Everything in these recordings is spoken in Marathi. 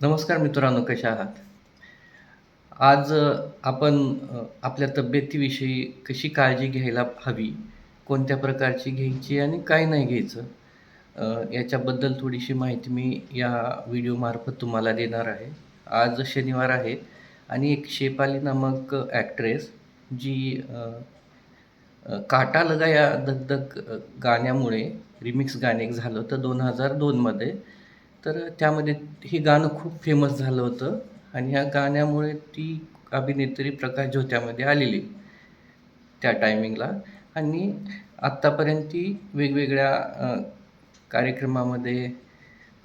नमस्कार मित्रांनो कशा आहात? आज आपण आपल्या तब्येतीविषयी कशी काळजी घ्यायला हवी कोणत्या प्रकारची घ्यायची आणि काय नाही घ्यायचं याच्याबद्दल थोडीशी माहिती मी या व्हिडिओमार्फत तुम्हाला देणार आहे. आज शनिवार आहे आणि एक शेपाली नामक ॲक्ट्रेस जी काटा लगा या दगदग गाण्यामुळे रिमिक्स गाणे एक झालं होतं दोन हजार दोनमध्ये. तर त्यामध्ये हे गाणं खूप फेमस झालं होतं आणि ह्या गाण्यामुळे ती अभिनेत्री प्रकाश झोत्यामध्ये आलेली त्या टायमिंगला आणि आत्तापर्यंत ती वेगवेगळ्या कार्यक्रमामध्ये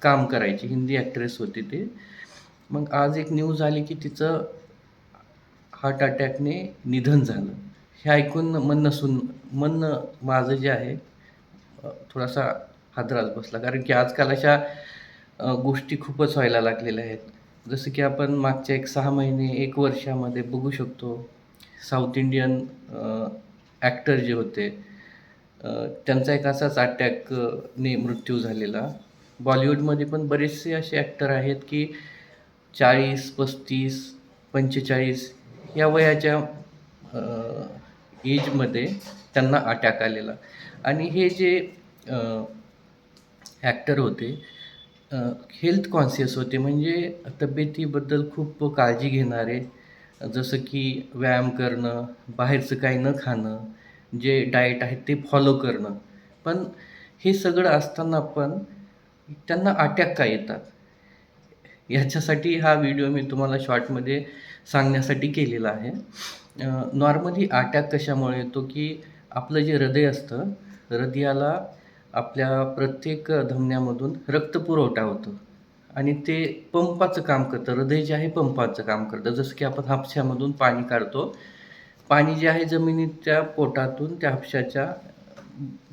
काम करायची. हिंदी ॲक्ट्रेस होती ते. मग आज एक न्यूज आली की तिचं हार्ट अटॅकने निधन झालं. हे ऐकून मन नसून मन माझं जे आहे थोडासा हादराच बसला. कारण की आजकाल अशा गोष्टी खूपच व्हायला लागलेल्या आहेत. जसं की आपण मागच्या एक सहा महिने एक वर्षामध्ये बघू शकतो साऊथ इंडियन ॲक्टर जे होते त्यांचा एक असाच अटॅकने मृत्यू झालेला. बॉलिवूडमध्ये पण बरेचसे असे ॲक्टर आहेत की चाळीस पस्तीस पंचेचाळीस या वयाच्या एजमध्ये त्यांना अटॅक आलेला. आणि हे जे ॲक्टर होते हेल्थ कॉन्शियस होते. म्हणजे तब्येतीबद्दल खूप काळजी घेणारे जसं की व्यायाम करणं बाहेरचं काही न खाणं जे डाएट आहे ते फॉलो करणं. पण हे सगळं असताना पण त्यांना अटॅक का येतात? याच्यासाठी हा व्हिडिओ मी तुम्हाला शॉर्टमध्ये सांगण्यासाठी केलेला आहे. नॉर्मली अटॅक कशामुळे येतो की आपलं जे हृदय असतं हृदयाला आपल्या प्रत्येक धमन्यामधून रक्तपुरवठा होतो. आणि ते पंपाचं काम करतं. हृदय जे आहे पंपाचं काम करतं. जसं की आपण हापशामधून पाणी काढतो. पाणी जे आहे जमिनीच्या पोटातून त्या हापशाच्या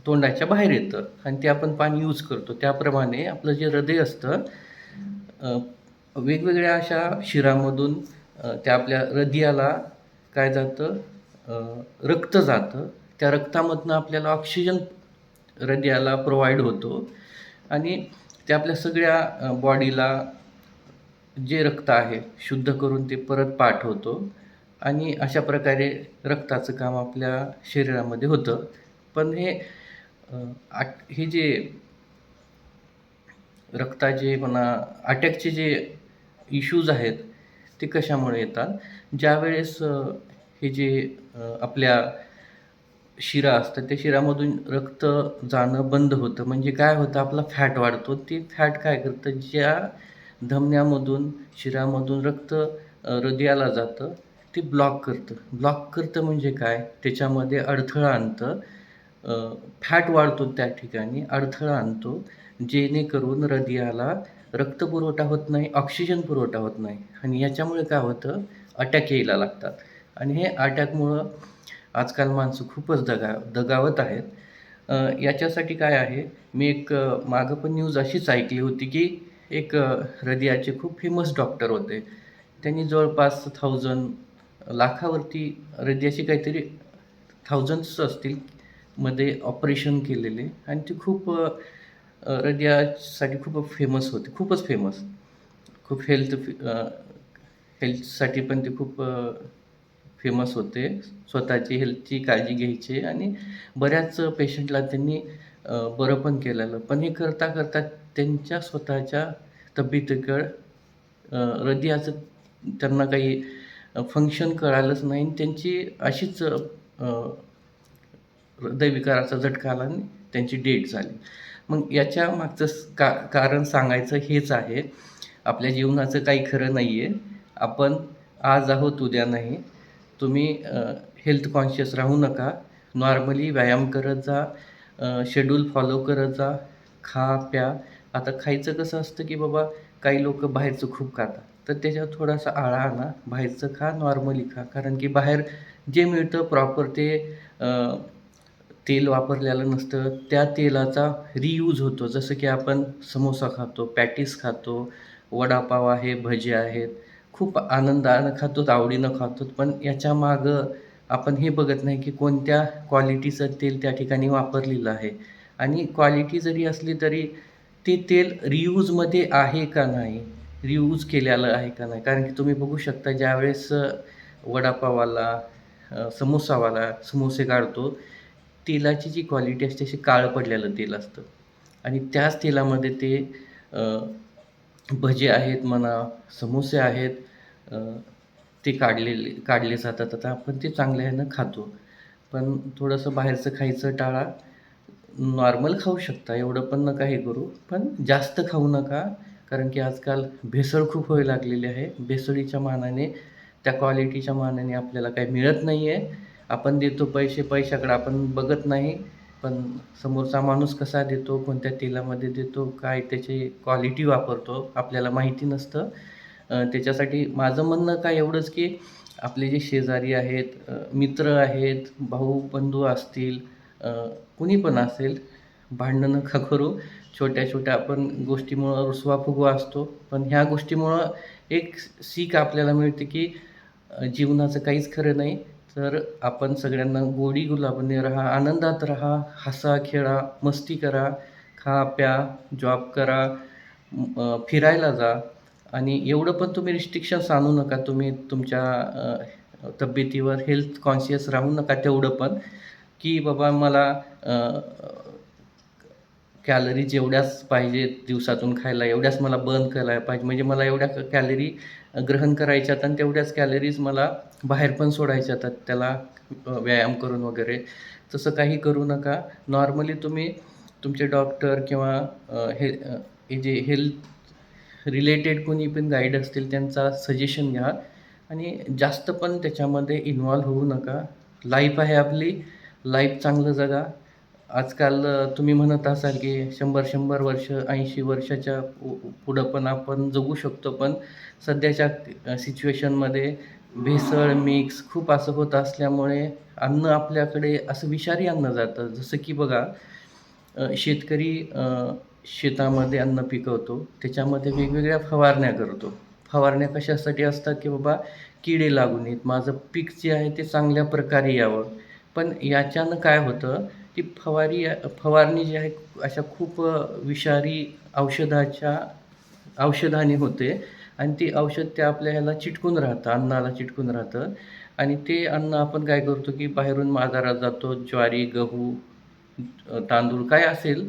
तोंडाच्या बाहेर येतं. आणि ते आपण पाणी यूज करतो. त्याप्रमाणे आपलं जे हृदय असतं वेगवेगळ्या अशा शिरामधून त्या आपल्या हृदयाला काय जातं? रक्त जातं. त्या रक्तामधनं आपल्याला ऑक्सिजन हृदयाला प्रोव्हाइड होतो. आणि ते आपल्या सगळ्या बॉडीला जे रक्त आहे शुद्ध करून ते परत पाठवतो. आणि अशा प्रकारे रक्ताचं काम आपल्या शरीरामध्ये होतं. पण हे आट हे जे रक्ताचे म्हणा अटॅकचे जे इश्यूज आहेत ते कशामुळे येतात? ज्यावेळेस हे जे आपल्या शिरा असतात त्या शिरामधून रक्त जाणं बंद होतं. म्हणजे काय होतं आपला फॅट वाढतो. ते फॅट काय करतं ज्या धमन्यामधून शिरामधून रक्त हृदयाला जातं ते ब्लॉक करतं. ब्लॉक करतं म्हणजे काय? त्याच्यामध्ये अडथळा आणतं. फॅट वाढतो त्या ठिकाणी अडथळा आणतो जेणेकरून हृदयाला रक्तपुरवठा होत नाही ऑक्सिजन पुरवठा होत नाही. आणि याच्यामुळे काय होतं? अटॅक यायला लागतात. आणि हे अटॅकमुळं आजकाल माणसं खूपच दगा दगावत आहेत. याच्यासाठी काय आहे मी एक मागं पण न्यूज अशीच ऐकली होती की एक हृदयाचे खूप फेमस डॉक्टर होते. त्यांनी जवळपास थाउजंड लाखावरती हृदयाची काहीतरी थाउजंड्स असतील मध्ये ऑपरेशन केलेले. आणि ते खूप हृदयासाठी खूप फेमस होते खूपच फेमस खूप हेल्थ हेल्थसाठी पण ते खूप फेमस होते. स्वतःची हेल्थची काळजी घ्यायचे आणि बऱ्याच पेशंटला त्यांनी बरं पण केलेलं. पण हे करता करता त्यांच्या स्वतःच्या तब्येतीकडं हृदयाचं त्यांना काही फंक्शन कळालंच नाही. आणि त्यांची अशीच हृदयविकाराचा झटका आला आणि त्यांची डेट झाली. मग याच्या मागचं का कारण सांगायचं हेच आहे. आपल्या जीवनाचं काही खरं नाही आहे आपण आज आहोत उद्या नाही. तुम्ही हेल्थ कॉन्शियस राहू नका. नॉर्मली व्यायाम करत जा शेड्यूल फॉलो करत जा खा प्या. आता खायचं कसं असतं की बाबा काही लोक बाहेरचं खूप खातात. तर त्याच्यावर थोडासा आळा आणा. बाहेरचं खा नॉर्मली खा. कारण की बाहेर जे मिळतं प्रॉपर ते तेल वापरलेलं नसतं. त्या तेलाचा रियूज होतो. जसं की आपण समोसा खातो पॅटीस खातो वडापाव आहे भजी आहेत. खूप आनंदानं खातोत आवडीनं खातो पण याच्या मागं आपण हे बघत नाही की कोणत्या क्वालिटीचं तेल त्या ठिकाणी वापरलेलं आहे. आणि क्वालिटी जरी असली तरी ते तेल रियूजमध्ये आहे का नाही रियूज केलेलं आहे का नाही? कारण की तुम्ही बघू शकता ज्यावेळेस वडापावाला समोसावाला समोसे काढतो तेलाची जी क्वालिटी असते अशी काळं पडलेलं तेल असतं. आणि त्याच तेलामध्ये ते भजे आहेत म्हणा समोसे आहेत ते काढलेले काढले जातात. आता आपण ते चांगल्या ह्यानं खातो. पण थोडंसं बाहेरचं खायचं टाळा. नॉर्मल खाऊ शकता एवढं पण नका हे करू. पण जास्त खाऊ नका कारण की आजकाल भेसळ खूप होय लागलेली आहे. भेसळीच्या मानाने त्या क्वालिटीच्या मानाने आपल्याला काही मिळत नाही आहे आपण देतो पैसे पैशाकडे आपण बघत नाही. पण समोरचा माणूस कसा देतो कोणत्या तेलामध्ये देतो काय त्याची क्वालिटी वापरतो आपल्याला माहिती नसतं. त्याच्यासाठी माझं म्हणणं काय एवढंच की आपले जे शेजारी आहेत मित्र आहेत भाऊ बंधू असतील कुणी पण असेल भांडणं नका करू. छोट्या छोट्या आपण गोष्टीमुळं रुसवा फुगवा असतो. पण ह्या गोष्टीमुळं एक सीख आपल्याला मिळते की जीवनाचं काहीच खरं नाही. तर आपण सगळ्यांना गोडी गुलाबने राहा आनंदात राहा हसा खेळा मस्ती करा खा प्या जॉब करा फिरायला जा. आणि एवढं पण तुम्ही रिस्ट्रिक्शन्स आणू नका. तुम्ही तुमच्या तब्येतीवर हेल्थ कॉन्शियस राहू नका तेवढं पण. की बाबा मला कॅलरीज एवढ्याच पाहिजे दिवसातून खायला एवढ्याच मला बर्न करायला पाहिजे. म्हणजे मला एवढ्या कॅलरी ग्रहण करायच्यात आणि तेवढ्याच कॅलरीज मला बाहेर पण सोडायच्या आहेत. त्याला व्यायाम करून वगैरे. तसं काही करू नका. नॉर्मली तुम्ही तुमचे डॉक्टर किंवा हे हे जे हेल्थ रिलेटेड कोणी पण गाईड असतील त्यांचा सजेशन घ्या. आणि जास्त पण त्याच्यामध्ये इन्वॉल्व्ह होऊ नका. लाईफ आहे आपली. लाईफ चांगलं जगा. आजकाल तुम्ही म्हणत असाल की शंभर शंभर वर्ष ऐंशी वर्षाच्या पुढं पण आपण जगू शकतो पण सध्याच्या सिच्युएशनमध्ये भेसळ मिक्स खूप असं होत असल्यामुळे अन्न आपल्याकडे असं विषारी अन्न जातं. जसं की बघा शेतकरी शेतामध्ये अन्न पिकवतो त्याच्यामध्ये वेगवेगळ्या फवारण्या करतो. फवारण्या कशासाठी असतात की बाबा किडे लागू नयेत माझं पीक जे आहे ते चांगल्या प्रकारे यावं. पण याच्यानं काय होतं ती फवारी फवारणी जी आहे अशा खूप विषारी औषधाच्या औषधाने होते. आणि ते औषध ते आपल्या ह्याला चिटकून राहतं अन्नाला चिटकून राहतं. आणि ते अन्न आपण काय करतो की बाहेरून बाजारात जातो ज्वारी गहू तांदूळ काय असेल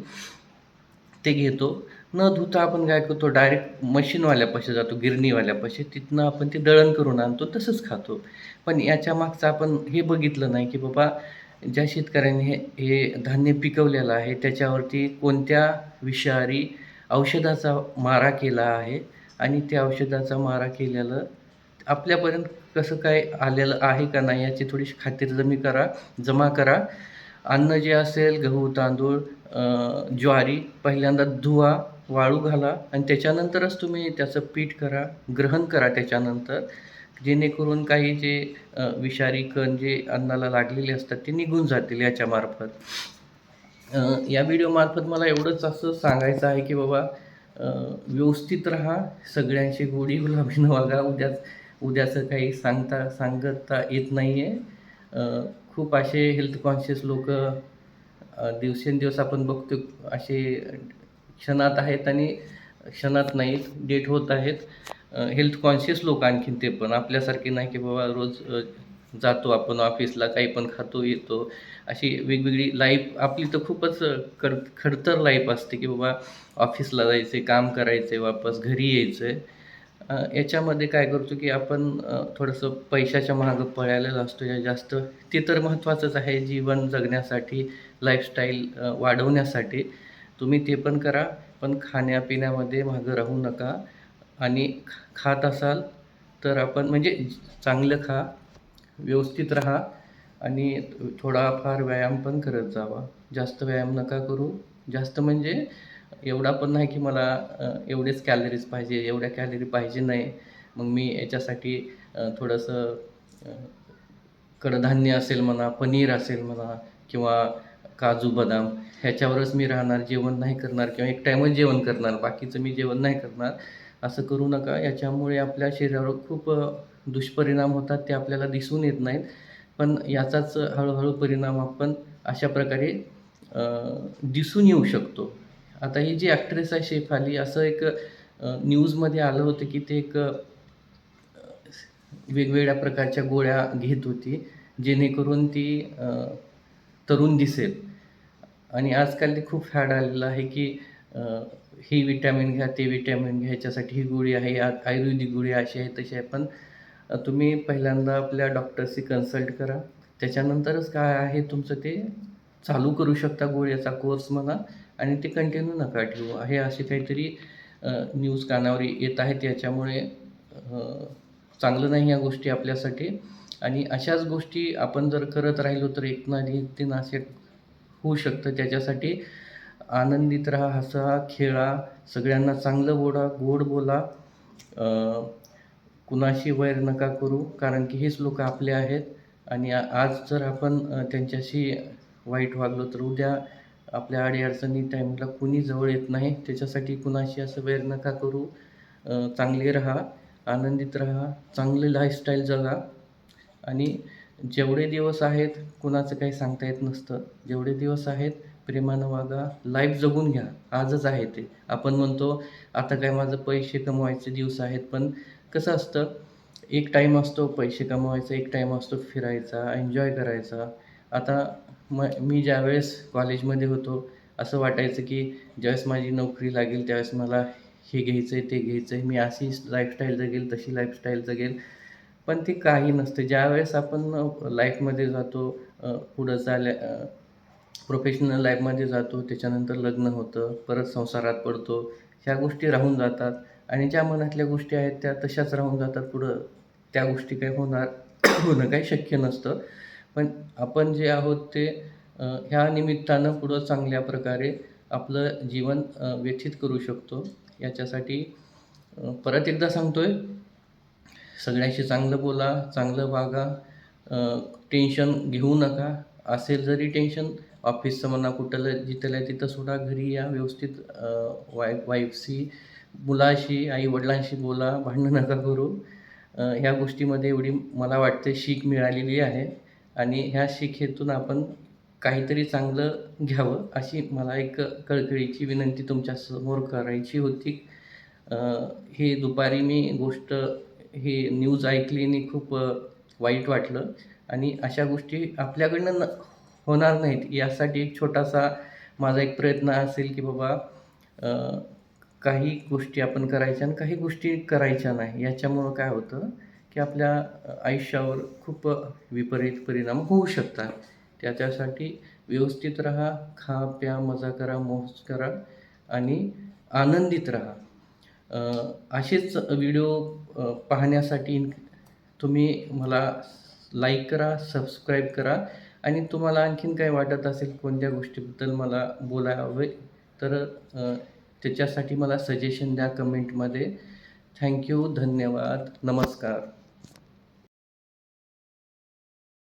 ते घेतो. न धुता आपण काय करतो डायरेक्ट मशीनवाल्यापाशी जातो गिरणीवाल्यापाशी तिथनं आपण ते दळण करून आणतो तसंच खातो. पण याच्या मागचं आपण हे बघितलं नाही की बाबा ज्या शेतकऱ्यांनी हे हे धान्य पिकवलेलं आहे त्याच्यावरती कोणत्या विषारी औषधाचा मारा केला आहे आणि त्या औषधाचा मारा केलेलं आपल्यापर्यंत कसं काय आलेलं आहे का नाही याची थोडीशी खातिरजमी करा जमा करा. अन्न जे असेल गहू तांदूळ ज्वारी पहिल्यांदा धुवा वाळू घाला आणि त्याच्यानंतरच तुम्ही त्याचं पीठ करा ग्रहण करा त्याच्यानंतर. जेणेकरून काही जे विषारी कण जे अन्नाला लागलेले असतात ते निघून जातील याच्यामार्फत या व्हिडिओमार्फत मला एवढंच असं सांगायचं आहे की बाबा व्यवस्थित राहा. सगळ्यांशी गोडी गुलाबीनं वागा. उद्या उद्याचं काही सांगता सांगता येत नाही आहे खूप असे हेल्थ कॉन्शियस लोक दिवसेंदिवस आपण बघतो असे क्षणात आहेत आणि क्षणात नाहीत डेट होत आहेत. हेल्थ कॉन्शियस लोक आणखीन ते पण. आपल्यासारखे नाही की बाबा रोज जातो आपण ऑफिसला काही पण खातो येतो. अशी वेगवेगळी लाईफ आपली तर खूपच कर खडतर लाईफ असते की बाबा ऑफिसला जायचं आहे काम करायचं आहे वापस घरी यायचं आहे याच्यामध्ये काय करतो की आपण थोडंसं पैशाच्या मागं पळायला असतो. या जास्त ते तर महत्त्वाचंच आहे. जीवन जगण्यासाठी लाईफस्टाईल वाढवण्यासाठी. तुम्ही ते पण करा. पण खाण्यापिण्यामध्ये मागं राहू नका. आणि खात असाल तर आपण म्हणजे चांगलं खा व्यवस्थित राहा आणि थोडाफार व्यायाम पण करत जावा. जास्त व्यायाम नका करू. जास्त म्हणजे एवढा पण नाही की मला एवढेच कॅलरीज पाहिजे एवढ्या कॅलरी पाहिजे नाही. मग मी याच्यासाठी थोडंसं कडधान्य असेल म्हणा पनीर असेल म्हणा किंवा काजू बदाम ह्याच्यावरच मी राहणार जेवण नाही करणार किंवा एक टाईमच जेवण करणार. बाकीचं मी जेवण नाही करणार. असं करू नका. याच्यामुळे आपल्या शरीरावर खूप दुष्परिणाम होतात ते आपल्याला दिसून येत नाहीत. पण याचाच हळूहळू परिणाम आपण अशा प्रकारे दिसून येऊ शकतो. आता ही जी ॲक्ट्रेस आहे शेफाली असं एक न्यूजमध्ये आलं होतं की ते एक वेगवेगळ्या प्रकारच्या गोळ्या घेत होती, जेणेकरून ती तरुण दिसेल. आणि आजकाल ते खूप फॅड आलेलं आहे की ही विटॅमिन घ्या, ते विटॅमिन घ्या, ह्याच्यासाठी ही गोळी आहे, आयुर्वेदिक गोळी अशी आहे, तशी आहे. पण तुम्ही पहिल्यांदा आपल्या डॉक्टरशी कन्सल्ट करा. त्याच्यानंतरच काय आहे तुमचं ते चालू करू शकता गोळ्याचा कोर्स म्हणा आणि ते कंटिन्यू नका ठेवू. हे असे काहीतरी न्यूज कानावर येत आहेत याच्यामुळे चांगलं नाही या गोष्टी आपल्यासाठी आणि अशाच गोष्टी आपण जर करत राहिलो तर एक ना एक दिन असे होऊ शकतं. त्याच्यासाठी आनंदित राहा, हसा, खेळा, सगळ्यांना चांगलं बोला, गोड बोला. कुणाशी वैर नका करू, कारण की हेच लोक आपले आहेत आणि आज जर आपण त्यांच्याशी वाईट वागलो, तर उद्या आपल्या अडीअडचणी टाईमला कुणी जवळ येत नाही. त्याच्यासाठी कुणाशी असं वैर नका करू. चांगले राहा, आनंदित राहा, चांगले लाईफस्टाईल जगा आणि जेवढे दिवस आहेत कुणाचं काही सांगता येत नसतं. जेवढे दिवस आहेत प्रेमानं वागा, लाईफ जगून घ्या. आजच आहे ते. आपण म्हणतो आता काय माझं पैसे कमवायचे दिवस आहेत, पण कसं असतं एक टाईम असतो पैसे कमवायचा, एक टाईम असतो फिरायचा, एन्जॉय करायचा. आता म मी ज्यावेळेस कॉलेजमध्ये होतो, असं वाटायचं की ज्यावेळेस माझी नोकरी लागेल त्यावेळेस मला हे घ्यायचं आहे, ते घ्यायचं आहे. मी अशी लाईफस्टाईल जगेल, तशी लाईफस्टाईल जगेल. पण ते काही नसतं. ज्यावेळेस आपण लाईफमध्ये जातो, पुढं चालल्या प्रोफेशनल लाईफमध्ये जातो, त्याच्यानंतर लग्न होतं, परत संसारात पडतो. ह्या गोष्टी राहून जातात आणि ज्या मनातल्या गोष्टी आहेत त्या तशाच राहून जातात. पुढं त्या गोष्टी काही होणार होणं काही शक्य नसतं. पण आपण जे आहोत ते ह्या निमित्तानं पुढं चांगल्या प्रकारे आपलं जीवन व्यथित करू शकतो. याच्यासाठी परत एकदा सांगतोय, सगळ्यांशी चांगलं बोला, चांगलं वागा, टेन्शन घेऊ नका. असेल जरी टेन्शन ऑफिसचं म्हणा, कुठलं जिथलं तिथं सोडा, घरी या व्यवस्थित वाईफ वाईफशी, मुलाशी, आई-वडिलांशी बोला, भांडणं नका करू. ह्या गोष्टीमध्ये एवढी मला वाटते शीख मिळालेली आहे आणि ह्या शिखेतून आपण काहीतरी चांगलं घ्यावं, अशी मला एक कळकळीची विनंती तुमच्यासमोर करायची होती. हे ही दुपारी मी गोष्ट ही न्यूज ऐकली आणि खूप वाईट वाटलं आणि अशा गोष्टी आपल्याकडनं न होणार नाहीत यासाठी एक छोटासा माझा एक प्रयत्न असेल की बाबा काही गोष्टी आपण करायच्या आणि काही गोष्टी करायच्या नाही. याच्यामुळं काय होतं की आपल्या आयुष्यावर खूप विपरीत परिणाम होऊ शकतात. त्याच्यासाठी व्यवस्थित राहा, खा, प्या, मजा करा, मोज करा आणि आनंदित राहा. असेच व्हिडिओ पाहण्यासाठी तुम्ही मला लाईक करा, सबस्क्राईब करा आणि तुम्हाला आणखीन काही वाटत असेल कोणत्या गोष्टीबद्दल मला बोलावे तर त्याच्यासाठी मला सजेशन द्या कमेंटमध्ये. थँक्यू धन्यवाद. नमस्कार.